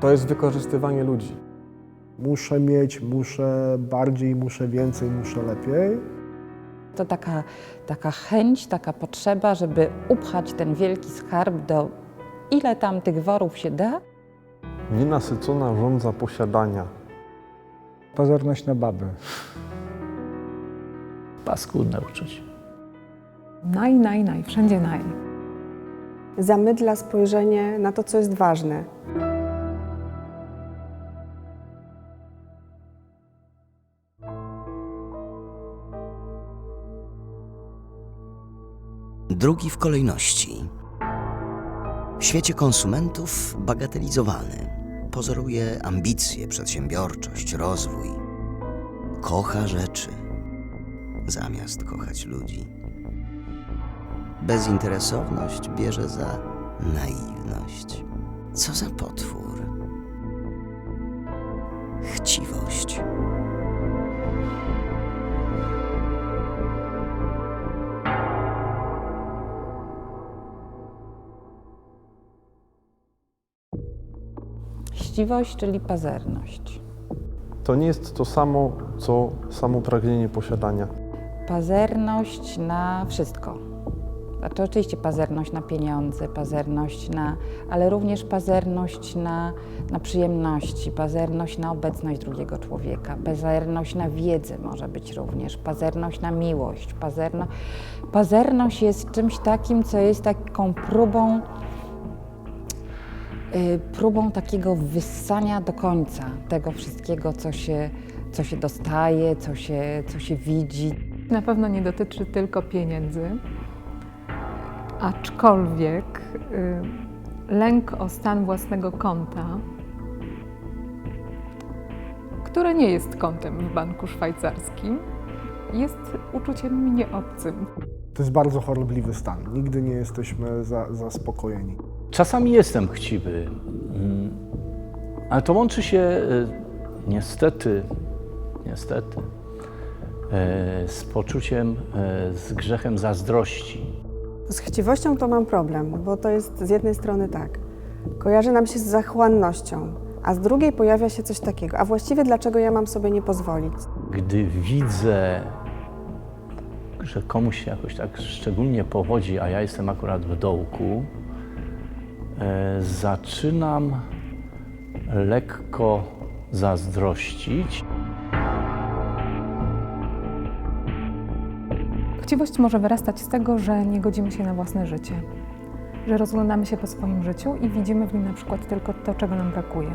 To jest wykorzystywanie ludzi. Muszę mieć, muszę bardziej, muszę więcej, muszę lepiej. To taka, taka chęć, taka potrzeba, żeby upchać ten wielki skarb do ile tam tych worów się da, Nienasycona żądza posiadania. Pozorność na baby. Paskudne uczucie. Naj, naj, naj, wszędzie naj. Zamydla spojrzenie na to, co jest ważne. Drugi w kolejności. W świecie konsumentów bagatelizowany. Pozoruje ambicje, przedsiębiorczość, rozwój. Kocha rzeczy, zamiast kochać ludzi. Bezinteresowność bierze za naiwność. Co za potwór? Chciwość. Chciwość, czyli pazerność. To nie jest to samo, co samo pragnienie posiadania. Pazerność na wszystko. Znaczy oczywiście pazerność na pieniądze, pazerność na, ale również pazerność na, na przyjemności, pazerność na obecność drugiego człowieka, pazerność na wiedzę może być również, pazerność na miłość. Pazerno, pazerność jest czymś takim, co jest taką próbą, próbą takiego wyssania do końca tego wszystkiego, co się, co się dostaje, co się, co się widzi. Na pewno nie dotyczy tylko pieniędzy, aczkolwiek y, lęk o stan własnego konta, które nie jest kontem w banku szwajcarskim, jest uczuciem mi nieobcym. To jest bardzo chorobliwy stan. Nigdy nie jesteśmy za, zaspokojeni. Czasami jestem chciwy, mm, ale to łączy się y, niestety, niestety, y, z poczuciem, y, z grzechem zazdrości. Z chciwością to mam problem, bo to jest z jednej strony tak, kojarzy nam się z zachłannością, a z drugiej pojawia się coś takiego. A właściwie dlaczego ja mam sobie nie pozwolić? Gdy widzę, że komuś się jakoś tak szczególnie powodzi, a ja jestem akurat w dołku, e, zaczynam lekko zazdrościć. Chciwość może wyrastać z tego, że nie godzimy się na własne życie, że rozglądamy się po swoim życiu i widzimy w nim na przykład tylko to, czego nam brakuje.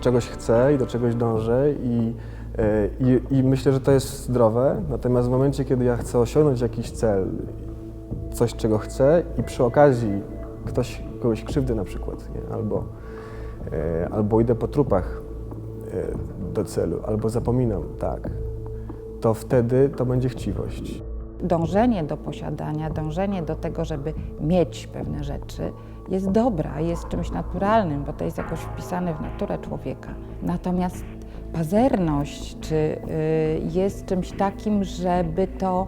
Czegoś chcę i do czegoś dążę i, e, i, i myślę, że to jest zdrowe. Natomiast w momencie, kiedy ja chcę osiągnąć jakiś cel, coś, czego chcę i przy okazji ktoś kogoś krzywdy na przykład, nie? Albo, e, albo idę po trupach e, do celu, albo zapominam, tak, to wtedy to będzie chciwość. dążenie do posiadania, dążenie do tego, żeby mieć pewne rzeczy, jest dobra, jest czymś naturalnym, bo to jest jakoś wpisane w naturę człowieka. Natomiast pazerność czy, y, jest czymś takim, żeby to,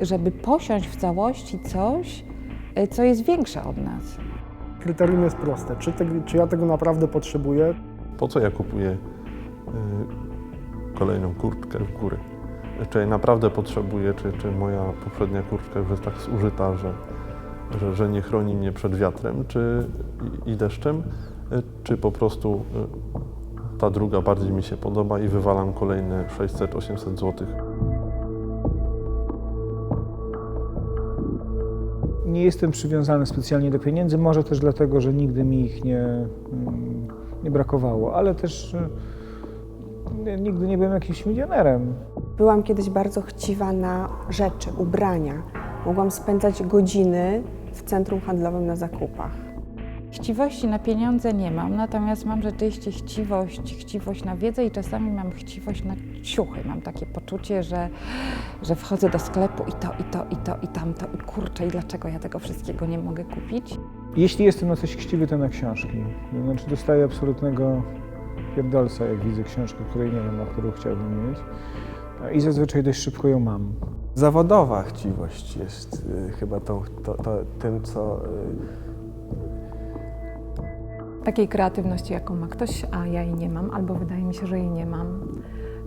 żeby posiąść w całości coś, co jest większe od nas. Kryterium jest proste. Czy, te, czy ja tego naprawdę potrzebuję? Po co ja kupuję y, kolejną kurtkę w góry? Czy ja naprawdę potrzebuję, czy, czy moja poprzednia kurtka już jest tak zużyta, że, że, że nie chroni mnie przed wiatrem czy, i, deszczem, y, czy po prostu y, ta druga bardziej mi się podoba i wywalam kolejne 600-800 zł. Nie jestem przywiązany specjalnie do pieniędzy, może też dlatego, że nigdy mi ich nie, mm, nie brakowało, ale też y, nigdy nie byłem jakimś milionerem. Byłam kiedyś bardzo chciwa na rzeczy, ubrania. Mogłam spędzać godziny w centrum handlowym na zakupach. Chciwości na pieniądze nie mam, natomiast mam rzeczywiście chciwość, chciwość na wiedzę i czasami mam chciwość na ciuchy. Mam takie poczucie, że, że wchodzę do sklepu i to, i to, i to, i tamto, i kurczę, i dlaczego ja tego wszystkiego nie mogę kupić? Jeśli jestem na coś chciwy, to na książki. Znaczy dostaję absolutnego pierdolca, jak widzę książkę, której nie wiem, a którą chciałbym mieć. I zazwyczaj dość szybko ją mam. Zawodowa chciwość jest y, chyba tą, to, to, tym, co, y, takiej kreatywności, jaką ma ktoś, a ja jej nie mam, albo wydaje mi się, że jej nie mam.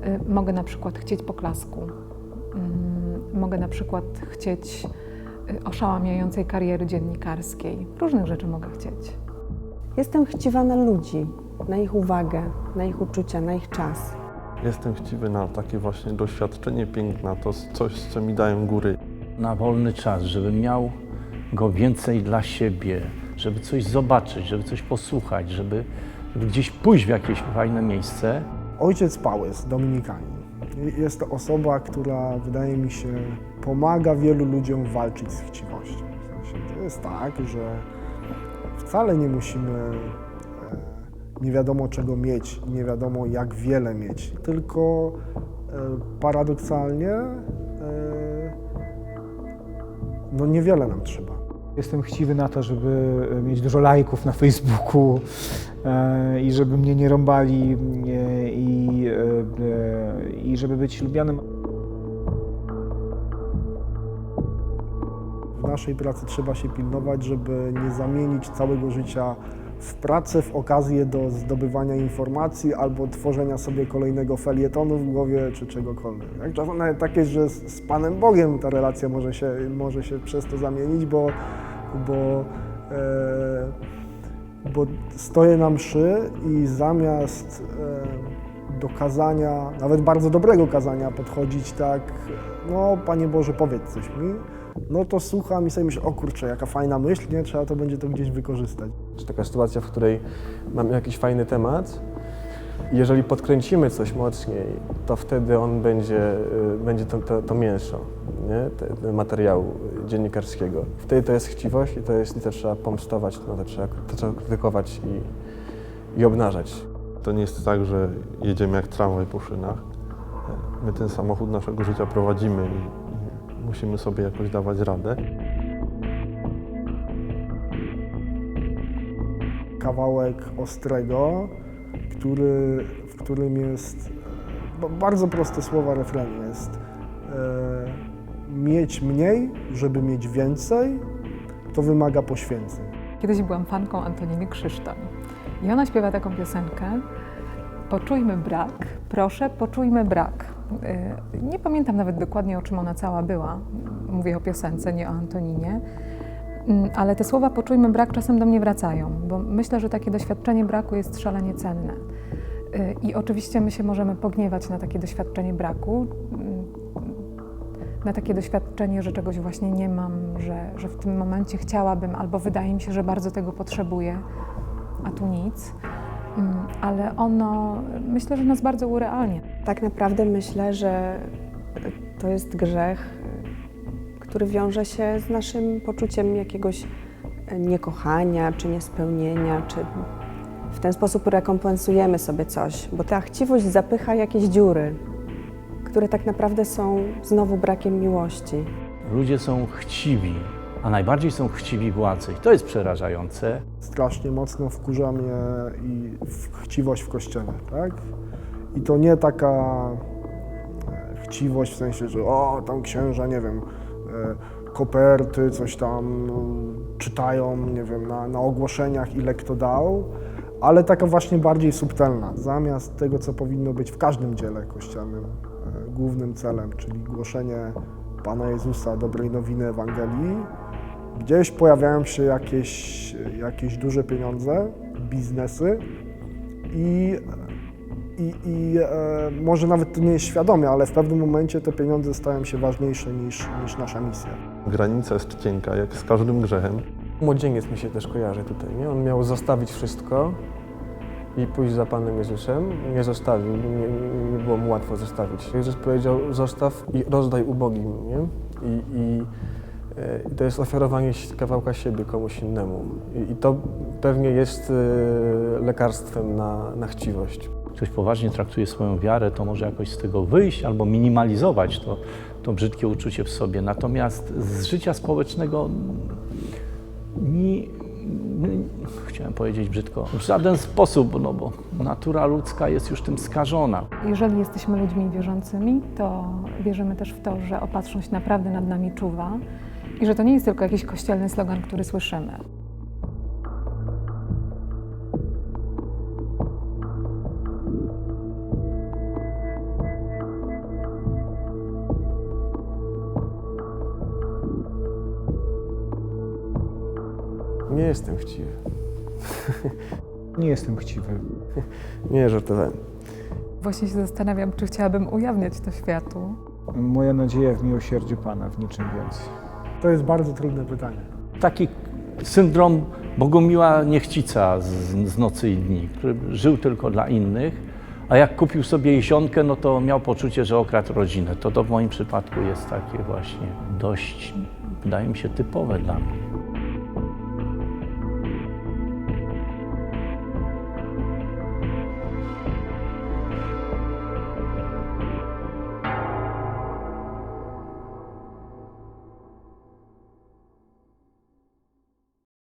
Y, Mogę na przykład chcieć poklasku. Mm, Mogę na przykład chcieć y, oszałamiającej kariery dziennikarskiej. Różnych rzeczy mogę chcieć. Jestem chciwa na ludzi, na ich uwagę, na ich uczucia, na ich czas. Jestem chciwy na takie właśnie doświadczenie piękna, to coś, co mi dają góry. Na wolny czas, żebym miał go więcej dla siebie, żeby coś zobaczyć, żeby coś posłuchać, żeby, żeby gdzieś pójść w jakieś fajne miejsce. Ojciec Pałys, Dominikanin. Jest to osoba, która wydaje mi się pomaga wielu ludziom walczyć z chciwością. W sensie to jest tak, że wcale nie musimy e, nie wiadomo czego mieć, nie wiadomo jak wiele mieć, tylko e, paradoksalnie e, no niewiele nam trzeba. Jestem chciwy na to, żeby mieć dużo lajków na Facebooku e, i żeby mnie nie rąbali e, i, e, e, i żeby być lubianym. W naszej pracy trzeba się pilnować, żeby nie zamienić całego życia w pracę, w okazję do zdobywania informacji albo tworzenia sobie kolejnego felietonu w głowie czy czegokolwiek. Tak? Czasem nawet że z Panem Bogiem ta relacja może się, może się przez to zamienić, bo, bo, e, bo stoję na mszy i zamiast e, do kazania, nawet bardzo dobrego kazania podchodzić tak, no Panie Boże powiedz coś mi, no to słucham i sobie myślę, o kurczę, jaka fajna myśl, nie? Trzeba to będzie to gdzieś wykorzystać. Taka sytuacja, w której mamy jakiś fajny temat, jeżeli podkręcimy coś mocniej, to wtedy on będzie, y, będzie to, to, to mięso nie? Te, te materiału dziennikarskiego. Wtedy to jest chciwość i to, jest, i to trzeba pomstować, no to, trzeba, to trzeba krytykować i, i obnażać. To nie jest tak, że jedziemy jak tramwaj po szynach. My ten samochód naszego życia prowadzimy i, i musimy sobie jakoś dawać radę. Kawałek ostrego, który, w którym jest ba- bardzo proste słowa refrenu jest e, mieć mniej, żeby mieć więcej, to wymaga poświęceń. Kiedyś byłam fanką Antoniny Krzysztof i ona śpiewa taką piosenkę Poczujmy brak, proszę, poczujmy brak. Y, Nie pamiętam nawet dokładnie, o czym ona cała była. Mówię o piosence, nie o Antoninie. Mm, Ale te słowa poczujmy brak czasem do mnie wracają, bo myślę, że takie doświadczenie braku jest szalenie cenne. Y, I oczywiście my się możemy pogniewać na takie doświadczenie braku, mm, na takie doświadczenie, że czegoś właśnie nie mam, że, że w tym momencie chciałabym, albo wydaje mi się, że bardzo tego potrzebuję, a tu nic. Mm, Ale ono myślę, że nas bardzo urealnia. Tak naprawdę myślę, że to jest grzech, który wiąże się z naszym poczuciem jakiegoś niekochania czy niespełnienia, czy w ten sposób rekompensujemy sobie coś, bo ta chciwość zapycha jakieś dziury, które tak naprawdę są znowu brakiem miłości. Ludzie są chciwi, a najbardziej są chciwi władzy. I to jest przerażające. Strasznie mocno wkurza mnie i chciwość w kościele, tak? I to nie taka e, chciwość w sensie, że o, tam księża, nie wiem, e, koperty, coś tam no, czytają, nie wiem, na, na ogłoszeniach, ile kto dał, ale taka właśnie bardziej subtelna. Zamiast tego, co powinno być w każdym dziele kościelnym, głównym celem, czyli głoszenie Pana Jezusa, dobrej nowiny Ewangelii, gdzieś pojawiają się jakieś, jakieś duże pieniądze, biznesy i, i, i e, może nawet to nie jest świadome, ale w pewnym momencie te pieniądze stają się ważniejsze niż, niż nasza misja. Granica jest cienka, jak z każdym grzechem. Młodzieniec mi się też kojarzy tutaj, nie? On miał zostawić wszystko i pójść za Panem Jezusem. Nie zostawił, nie, nie, nie było mu łatwo zostawić. Jezus powiedział, zostaw i rozdaj ubogim, nie? I, i, e, to jest ofiarowanie kawałka siebie komuś innemu. I, to pewnie jest e, lekarstwem na, na chciwość. Ktoś poważnie traktuje swoją wiarę, to może jakoś z tego wyjść albo minimalizować to, to brzydkie uczucie w sobie. Natomiast z życia społecznego ni, ni, chciałem powiedzieć brzydko, w żaden sposób, no bo natura ludzka jest już tym skażona. Jeżeli jesteśmy ludźmi wierzącymi, to wierzymy też w to, że opatrzność naprawdę nad nami czuwa i że to nie jest tylko jakiś kościelny slogan, który słyszymy. Nie jestem chciwy. Nie jestem chciwy. Nie, żartowałem. Właśnie się zastanawiam, czy chciałabym ujawniać to światu. Moja nadzieja w miłosierdziu Pana, w niczym więcej. To jest bardzo trudne pytanie. Taki syndrom Bogumiła Niechcica z, z Nocy i Dni, który żył tylko dla innych, a jak kupił sobie jesionkę, no to miał poczucie, że okradł rodzinę. To, to w moim przypadku jest takie właśnie dość, wydaje mi się, typowe dla mnie.